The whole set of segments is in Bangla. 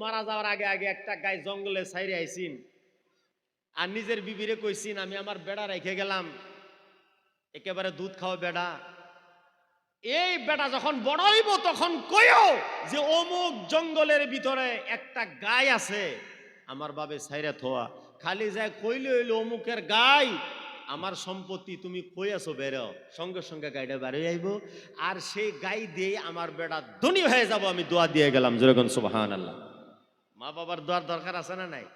মারা যাওয়ার আগে আগে একটা গাই জঙ্গলে সাইরে আইছিন আর নিজের বিবিরে কইছিন আমি আমার বেড়া রেখে গেলাম। একেবারে দুধ খাওয়া বেড়া। এই বেটা যখন বড় হইব, তখন কইও যে, অমুক জঙ্গলের ভিতরে একটা গাই আছে, আমার বাবে সাইরা থোয়া। খালি যায় কইলে হইল, অমুকের গাই, আমার সম্পত্তি তুমি কই আছো বেরো সঙ্গে সঙ্গে গাইটা বেরো আইব। আর সেই গাই দিয়ে আমার বেটা ধনী হয়ে যাব, আমি দোয়া দিয়ে গেলাম। যেরকম সুবাহান আল্লাহ মা বাবার দোয়ার দরকার আছে না নাই?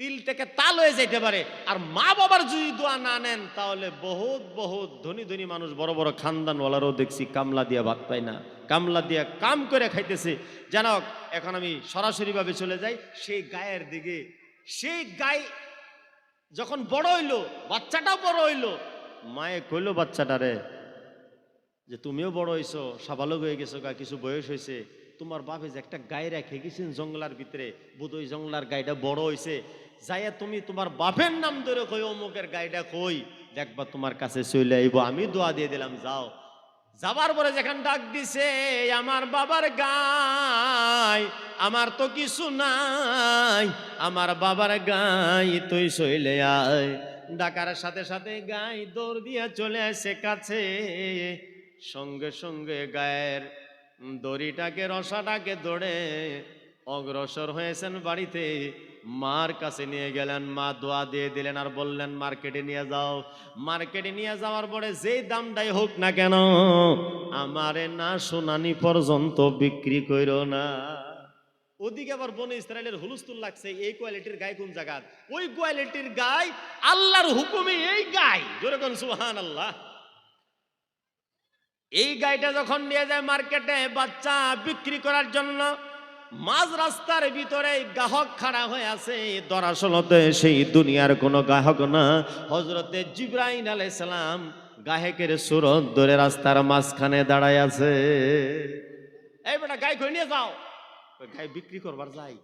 তিল থেকে তাল হয়ে যাইতে পারে। আর মা বাবার যদি দোয়া না নেন, তাহলে বহুত বহুত ধনী ধনী মানুষ, বড় বড় খানদানওয়ালারও দেখছি কামলা দিয়া ভাত পায় না। কামলা দিয়া কাম করে খাইতেছে। যেন এখন আমি সরাসরিভাবে চলে যাই, সেই গায়ের দিকে। সেই গাই যখন বড় হইল, বাচ্চাটাও বড় হইল, মায়ে কইলো বাচ্চাটারে যে তুমিও বড় হইছো, সাবালক হয়ে গেছো গা, কিছু বয়স হয়েছে তোমার বাপে যে একটা গায়ে রেখে গেছেন জঙ্গলার ভিতরে বোধ ওই জঙ্গলার গাইটা বড় হয়েছে যাইয়া তুমি তোমার বাপের নাম ধরে কই অমুকের গাইটা কই? দেখবা তোমার কাছে চলে আইব, আমি দোয়া দিয়ে দিলাম, যাও। যাবার পরে যেখান ডাক দিছে আমার বাবার গাই, আমার তো কিছু নাই, আমার বাবার গাই, তুই সইলে আয়। ডাকার সাথে সাথে গাই দৌড় দিয়া চলে আসে কাছে। সঙ্গে সঙ্গে গায়ের দড়িটাকে, রসাটাকে দৌড়ে অগ্রসর হয়েছেন বাড়িতে। মার কাছে নিয়ে গেলেন, মা দোয়া দিয়ে দিলেন আর বললেন, মার্কেটে নিয়ে যাও। মার্কেটে নিয়ে যাওয়ার পরে যেই দামটাই হোক না কেন, আমারে না সোনানি পর্যন্ত বিক্রি কইরো না। ওদিকে আবার বনে ইসরায়েলের হুলুস্তুল লাগছে, এই কোয়ালিটির গায়ে কোন জায়গা? ওই কোয়ালিটির গাই আল্লাহর হুকুমে এই গাই। জোরে কোন সুহান আল্লাহ এই গাইটা যখন নিয়ে যায় মার্কেটে বাচ্চা বিক্রি করার জন্য, মাঝ রাস্তার ভিতরে গ্রাহক খাড়া হয়ে আছে। দরাসলতে সেই দুনিয়ার কোনো গ্রাহক না। হজরতে জিব্রাহিম আলাইসালাম গাহেকের সুরত ধরে রাস্তার মাঝখানে দাঁড়ায় আছে। এই বেটা গাই কই নিয়ে যাও। গাই বিক্রি করবার যাই।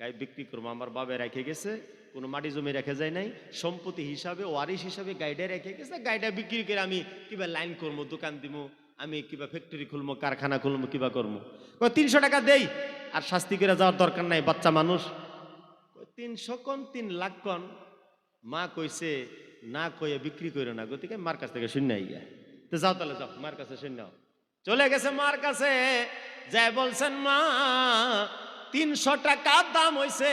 গাই বিক্রি করব, আমার বাবে রেখে গেছে। কোনো মাটি জমি রেখে যায় নাই, সম্পত্তি হিসাবে ওয়ারিশ হিসাবে গাইডে রেখে গেছে গাইডা বিক্রি করে আমি কিবা লাইন করব দোকান দিবো আমি কিবা ফ্যাক্টরি খুলবো কারখানা খুলবো কিবা করব তিনশো টাকা দেই, আর শাস্তি করে যাওয়ার দরকার নাই, বাচ্চা মানুষ। তিনশো কন, তিন লাখ কন। মা কইছে, না কয়ে বিক্রি করো না গতিকে মার কাছ থেকে শূন্য গিয়া তো যাও তাহলে, যাও, মার কাছে শূন্য চলে গেছে মার কাছে যাই বলছেন, মা, তিনশো টাকা দাম হইছে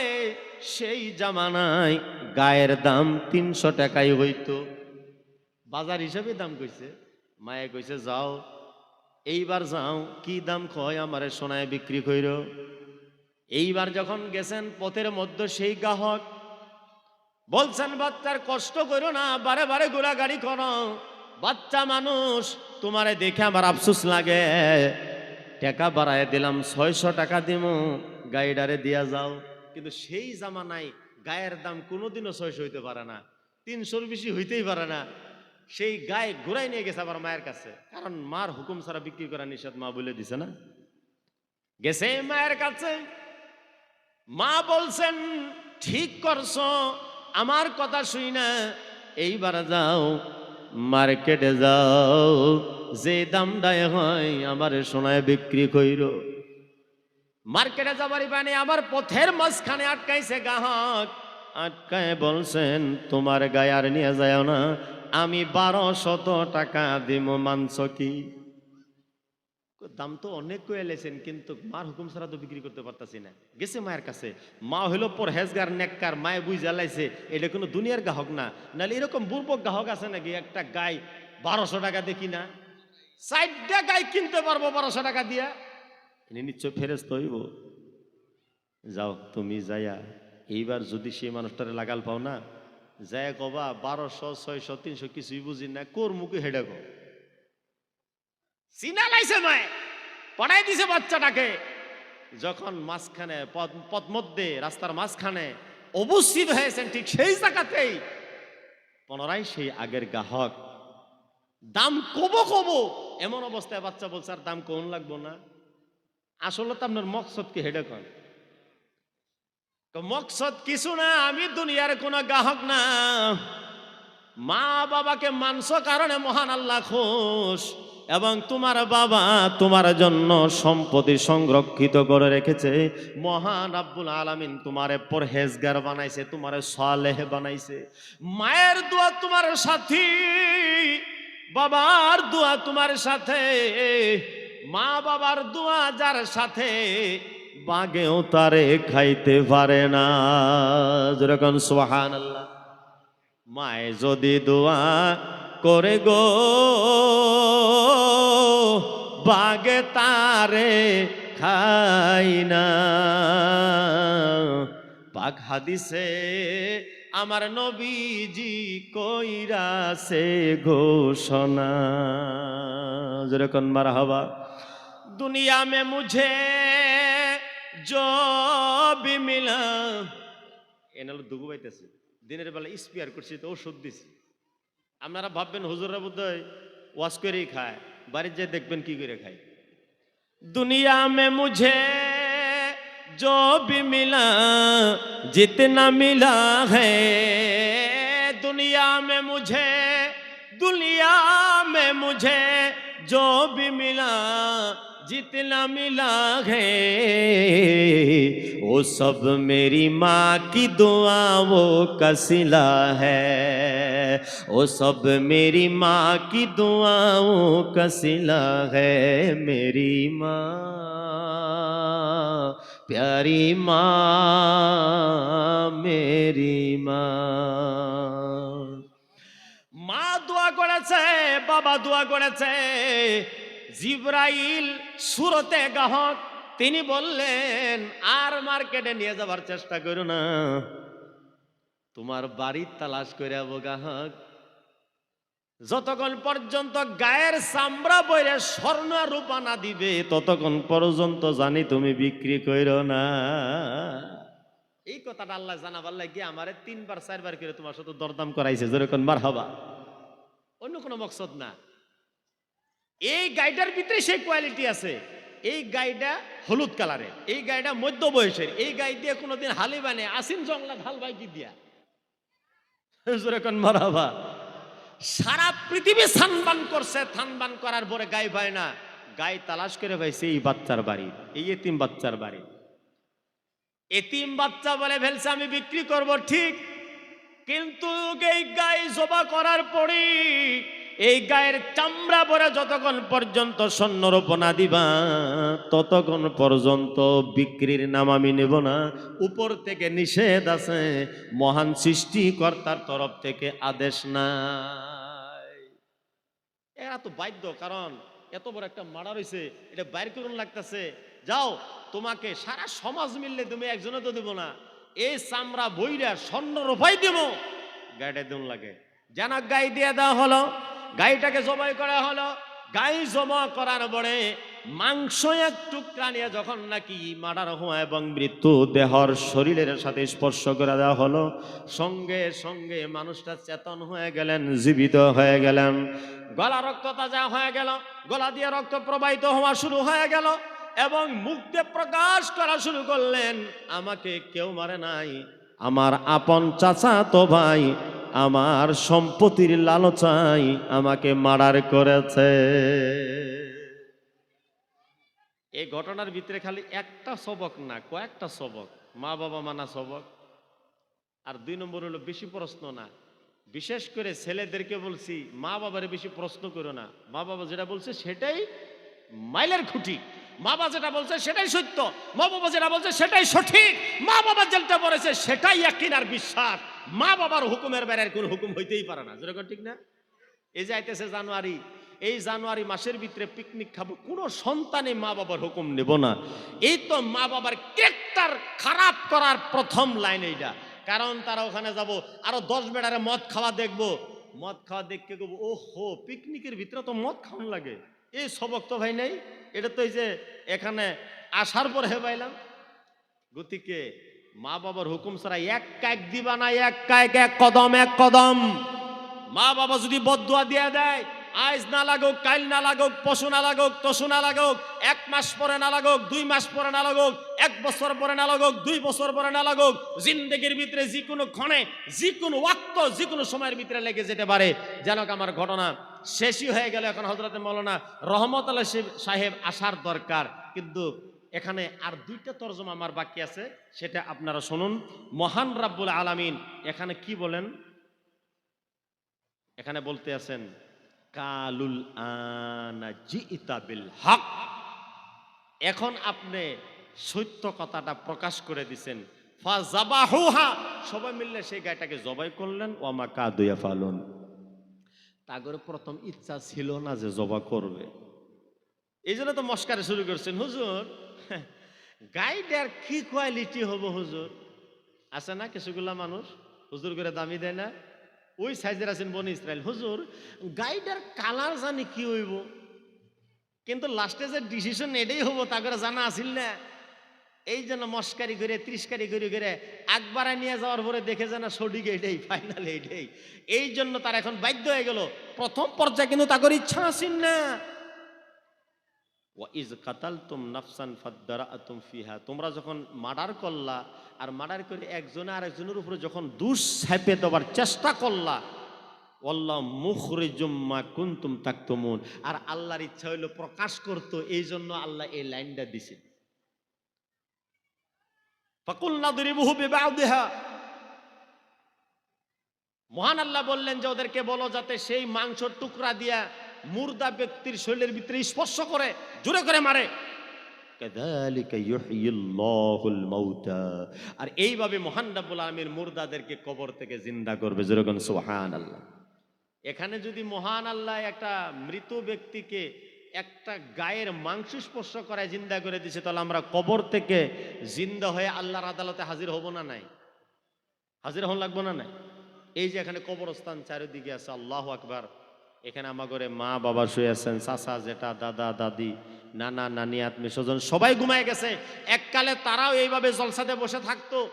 সেই জামানায় গায়ের দাম তিনশো টাকাই হইতো। বাজার হিসাবে দাম কইছে। মায়ে কইছে, যাও, এইবার যাও, কি দাম কয় আমারে সোনায় বিক্রি কইর? এইবার যখন গেছেন পথের মধ্যে সেই গ্রাহক, বলছেন, বাচ্চার কষ্ট করো না, বারে বারে গোড়াগাড়ি করো। বাচ্চা মানুষ, তোমারে দেখে আমার আফসোস লাগে। টাকা বাড়ায় দিলাম, ছয়শো টাকা দিব গাইডারে দিয়া যাও। কিন্তু সেই জামানায় গায়ের দাম কোনোদিনও ছয়শো হইতে পারে না, তিনশোর বেশি হইতেই পারে না। সেই গায়ে ঘুরাই নিয়ে গেছে আমার মায়ের কাছে। কারণ মার হুকুম ছাড়া বিক্রি করা নিষেধ মা বলে দিছে না। গেছে মায়ের কাছে। মা বলছেন, ঠিক করছ, আমার কথা শুই না। এইবার যাও, মার্কেটে যাও। যে দামটায় হয়, আমার সোনায় বিক্রি কইর। মার্কেটে যাবার মানে আমার পথের মাঝখানে আটকাইছে গ্রাহক। আটকায় বলছেন, তোমার গায়ে আর নিয়ে যায় না, আমি বারো শত টাকা দিব মাংস কি? দাম তো অনেক কয়ে লেছেন, কিন্তু মার হুকুম ছাড়া তো বিক্রি করতে পারতাছি না। গেছে মায়ের কাছে, মা হইল পরহেজগার, নেককার, মায়ে বুঝ জ্বালাইছে, এটা কোনো দুনিয়ার গ্রাহক না। নাহলে এরকম বুর্বক গ্রাহক আছে নাকি, একটা গাই বারোশো টাকা দেখি না? চারটা গাই কিনতে পারব বারোশো টাকা দিয়া? ইনি নিশ্চয় ফেরেস হইব। যাও তুমি যাইয়া এইবার যদি সেই মানুষটারে লাগাল পাও না যায় কবা বারোশো ছয়শো তিনশো কিছুই বুঝি না কোর মুখে হেডে গো চিনা লাইছে নয় পড়াই দিছে বাচ্চাটাকে। যখন মাঝখানে পথ মধ্যে রাস্তার মাঝখানে অবস্থিত হয়েছেন ঠিক সেই জায়গাতেই। পুনরায় সেই আগের গ্রাহক। দাম কবো কবো। এমন অবস্থায় বাচ্চা বলছে আর দাম কোন লাগবো না। আসলে তো আপনার মকসদ কি হেডে তো মকসদ কিছু না, আমি দুনিয়ার কোনো গ্রাহক না। মা বাবাকে মানস কারণে মহান আল্লাহ খুশ, এবং তোমার বাবা তোমার জন্য সম্পত্তি সংরক্ষিত করে রেখেছে। মহান আব্বুল আলামিন তোমারে পরহেজগার বানাইছে, তোমারে সালেহ বানাইছে। মায়ের দোয়া তোমার সাথী, বাবার দোয়া তোমার সাথে। মা বাবার দোয়া যার সাথে বাগেও তারে খাইতে পারে না। যেরকম সোহান আল্লাহ মায়ে যদি দোয়া করে গো বাগে তারে খাই না। পাক হাদিসে আমার নবীজি কইরাছে ঘোষণা। যেরকম মারা হবা दुनिया में मुझे जो भी मिला এনালো দুগু পাইতেছে দিনের বেলা স্পিয়ার করছি তো ওষুধ দিছি আপনারা ভাববেন হুজুররা বোধ হয় ওয়াশ করেই খায় বাড়ির যে দেখবেন কি করে খায় दुनिया में मुझे जो भी मिला जितना मिला है दुनिया में मुझे दुनिया में मुझे जो भी मिला जितना मिला है वो सब मेरी माँ की दुआओं का सिला है वो सब मेरी माँ की दुआओं का सिला है मेरी माँ प्यारी माँ मेरी माँ মা দোয়া করেছে বাবা দোয়া করেছে জিব্রাইল সুরতে গ্রাহক, তিনি বললেন, আর মার্কেটে নিয়ে যাবার চেষ্টা করো না। তোমার বাড়ির তালাশ করে আবো গ্রাহক। যতক্ষণ পর্যন্ত গায়ের চামড়া বইরে স্বর্ণ রূপা না দিবে, ততক্ষণ পর্যন্ত জানি তুমি বিক্রি করো না। এই কথাটা আল্লাহ জানাবার লাগে আমারে তিনবার, চারবার করে তোমার সাথে দরদাম করাইছে। যেরকম বার হবা অন্য কোনো মকসদ না। এই গাইডার ভিতরে সেই কোয়ালিটি আছে। এই গাইডা হলুদ কালারের, এই গাইডা মধ্য বয়সের, এই গাই দিয়ে কোনোদিন হালি বানে আসিন জংলা ঢাল বাই কি দিয়া? মারাবা সারা পৃথিবী থানবান করছে থানবান করার পরে গাই পায় না, গাই তালাশ করে পাইছে এই বাচ্চার বাড়ি, এই এতিম বাচ্চার বাড়ি। এতিম বাচ্চা বলে ফেলছে, আমি বিক্রি করব ঠিক, কিন্তু এই গাই জবা করার পরে এই গায়ের চামড়া পরে যতক্ষণ পর্যন্ত স্বর্ণরোপণা দিবা ততক্ষণ পর্যন্ত বিক্রির নাম আমি নেব না। উপর থেকে নিষেধ আছে, মহান সৃষ্টিকর্তার তরফ থেকে আদেশ নাই। এরা তো বাধ্য, কারণ এত বড় একটা মারা রয়েছে এটা বাইর করুন লাগতেছে। যাও, তোমাকে সারা সমাজ মিললে তুমি একজনে তো দেবো না। এই চামড়া বইরা স্বর্ণ রোপাই দেব। গাইটা দিন লাগে। যেন গাই দিয়ে দেওয়া হলো গাইটাকে জবাই করা হলো। গাই জমা করার পরে মাংস এক টুকরা নিয়ে যখন নাকি মার্ডার হওয়া এবং মৃত্যু দেহর শরীরের সাথে স্পর্শ করে দেওয়া হলো, সঙ্গে সঙ্গে মানুষটা চেতন হয়ে গেলেন, জীবিত হয়ে গেলেন। গলা রক্ত তাজা হয়ে গেল, গলা দিয়ে রক্ত প্রবাহিত হওয়া শুরু হয়ে গেল এবং দিয়ে প্রকাশ করা শুরু করলেন। আমাকে কেউ মারে নাই, আমার আপন চাচা তো ভাই আমার সম্পত্তির লালচাই আমাকে মার্ডার করেছে। এই ঘটনার ভিতরে খালি একটা সবক না, কয়েকটা সবক। মা বাবা মানা সবক। আর দুই নম্বর হলো বেশি প্রশ্ন না। বিশেষ করে ছেলেদেরকে বলছি, মা বাবারে বেশি প্রশ্ন করো না। মা বাবা যেটা বলছে সেটাই মাইলের খুঁটি। মা বাবা যেটা বলছে সেটাই সত্য। মা বাবা যেটা বলছে সেটাই সঠিক। মা বাবা যেটা বলেছে সেটাই একদিন আর বিশ্বাস। মা বাবার হুকুমের আর কোনো হুকুম হইতেই পারে না। যেরকম ঠিক না? এই যে আইতেছে জানুয়ারি, এই জানুয়ারি মাসের ভিতরে পিকনিক খাব, কোনো সন্তানে মা বাবার হুকুম নেব না। এই তো মা বাবার ক্যারেক্টার খারাপ করার প্রথম লাইন এইটা। কারণ তারা ওখানে যাব, আরও দশ বেড়ারে মদ খাওয়া দেখব। মদ খাওয়া দেখকে গো ও হো পিকনিকের ভিতরে তো মদ খাওয়ান লাগে। এই সবক তো ভাই নাই। এটা তো এই যে এখানে আসার পর হে পাইলাম গতিকে মা বাবার হুকুম ছাড়া এক কাক দিবা না, এক কাক, এক কদম এক কদম। মা বাবা যদি বদুয়া দিয়ে দেয় আজ না লাগুক কাইল না লাগুক, পশু না লাগুক তসু না লাগুক, এক মাস পরে না লাগুক, দুই মাস পরে না লাগুক, এক বছর পরে না লাগুক, দুই বছর পরে না লাগুক, জিন্দগির ভিতরে যে কোনো ক্ষণে, যে কোনো ওয়াক্ত, যে কোনো সময়ের ভিতরে লেগে যেতে পারে। যেন আমার ঘটনা শেষই হয়ে গেল এখন হজরতে মৌলানা রহমত আল্লাহ সাহেব আসার দরকার। কিন্তু এখানে আর দুইটা তর্জমা আমার বাকি আছে, সেটা আপনারা শুনুন। মহান রাব্বুল আলামিন এখানে কি বলেন? এখানে বলতে আছেন, কালুল আনা জিইতা হক। এখন আপনি সত্য কথাটা প্রকাশ করে দিছেন। সবাই মিললে সেই গায়টাকে জবাই করলেন ওয়ামা কাদুয়া ফালুন তাগরে প্রথম ইচ্ছা ছিল না যে জবা করবে। এই জন্য তো মস্কারে শুরু করছেন, হুজুর গাইডার কি কোয়ালিটি হব হুজুর? আছে না কিছুগুলা মানুষ? হুজুর করে দামি দেয় না? ওই সাইজের আছেন বনি ইসরায়েল হুজুর গাইডার কালার জানি কি হইব? কিন্তু লাস্টে যে ডিসিশন এটাই হব তা করে জানা আসিল না। এই জন্য মস্কারি করে, ত্রিশকারি করে করে একবারে নিয়ে যাওয়ার পরে দেখে যে না সঠিক এইটাই ফাইনাল এইটাই এই জন্য তার এখন বাধ্য হয়ে গেল। প্রথম পর্যায়ে কিন্তু তাদের ইচ্ছা আসিন না। ওয়াইজ কাতালতুম নাফসান ফাদ্দারাতুম ফিহা। তোমরা যখন মার্ডার করলা আর মার্ডার করে একজনে আরেকজনের উপরে যখন দুষ ছাপে দেওয়ার চেষ্টা করলা, ওয়াল্লাহ মুখরিজুম মা কুনতুম তাকতুমুন। আর আল্লাহর ইচ্ছা হইল প্রকাশ করতো, এই জন্য আল্লাহ এই লাইনটা দিছে। ফাকুল নাদরিবুহু বিবাউদিহা মহান আল্লাহ বললেন যে ওদেরকে বলো যাতে সেই মাংসর টুকরা দিয়া মুর্দা ব্যক্তির শরীরের ভিতরে স্পর্শ করে, জোরে করে মারে। আর এইভাবে মহান রাব্বুল আলামিন মুর্দাদেরকে কবর থেকে জিন্দা করবে যেরকম আল্লাহ এখানে যদি মহান আল্লাহ একটা মৃত ব্যক্তিকে একটা গায়ের মাংস স্পর্শ করায় জিন্দা করে দিছে, তাহলে আমরা কবর থেকে জিন্দা হয়ে আল্লাহর আদালতে হাজির হব না নাই? হাজির হন লাগবো না নাই? এই যে এখানে কবরস্থান চারিদিকে আছে, আল্লাহ আকবার। এখানে আমার ঘরে মা, বাবা শুয়ে আছেন, চাচা, জেঠা, দাদা, দাদি, নানা, নানি, আত্মীয় স্বজন, সবাই ঘুমায় গেছে। এককালে তারাও এইভাবে জলসাতে বসে থাকতো।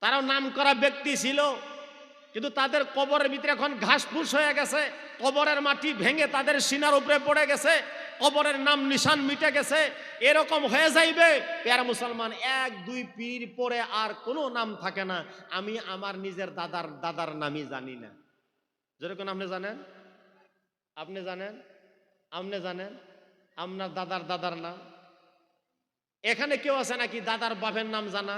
তারাও নাম করা ব্যক্তি ছিল। কিন্তু তাদের কবরের ভিতরে এখন ঘাস ফুস হয়ে গেছে। কবরের মাটি ভেঙে তাদের সিনার উপরে পড়ে গেছে। কবরের নাম নিশান মিটে গেছে। এরকম হয়ে যাইবে। পেয়ারা মুসলমান, এক, দুই পীর পরে আর কোনো নাম থাকে না। আমি আমার নিজের দাদার দাদার নামই জানি না। যেরকম আপনি জানেন? আপনি জানেন? আপনি জানেন? আপনার দাদার দাদার নাম। এখানে কেউ আছে নাকি দাদার বাপের নাম জানা?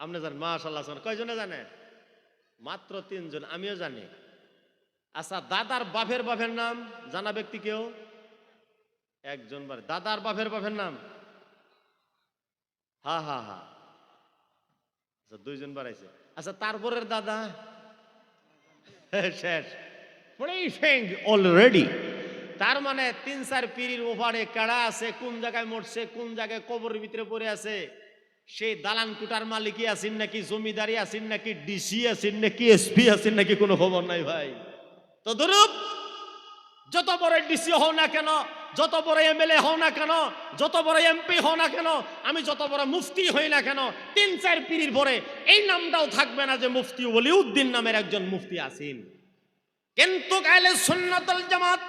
আপনি জানেন? মাশাল্লাহ কয়জনে জানেন মাত্র তিনজন, আমিও জানি। আচ্ছা দাদার বাপের বাপের নাম জানা ব্যক্তি কেউ? একজন বার। দাদার বাপের বাপের নাম? হা হা হা। আচ্ছা দুইজন বাড়াইছে। আচ্ছা তারপরের দাদা? শেষ। অলরেডি তার মানে তিন চার পিড়ির ওভারে কাড়া আছে, কোন জায়গায় মরছে, কোন জায়গায় কবরের ভিতরে পড়ে আছে? সেই দালান কুটার মালিকই আছেন নাকি জমিদারি আছেন নাকি ডিসি আছেন নাকি এসপি আছেন নাকি কোনো খবর নাই ভাই? তো ধরুপ যত বড় ডিসি হও না কেন, যত বড় এমএলএ হও না কেন, যত বড় এমপি হও না কেন, আমি যত বড় মুফতি হই না কেন, তিন চার পিড়ির পরে এই নামটাও থাকবে না যে মুফতি উদ্দিন নামের একজন মুফতি আছেন। কিন্তু গাইলে সুন্নতল জামাত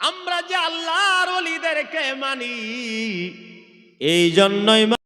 আমরা যে আল্লাহর ওলিদেরকে মানি এই জন্যই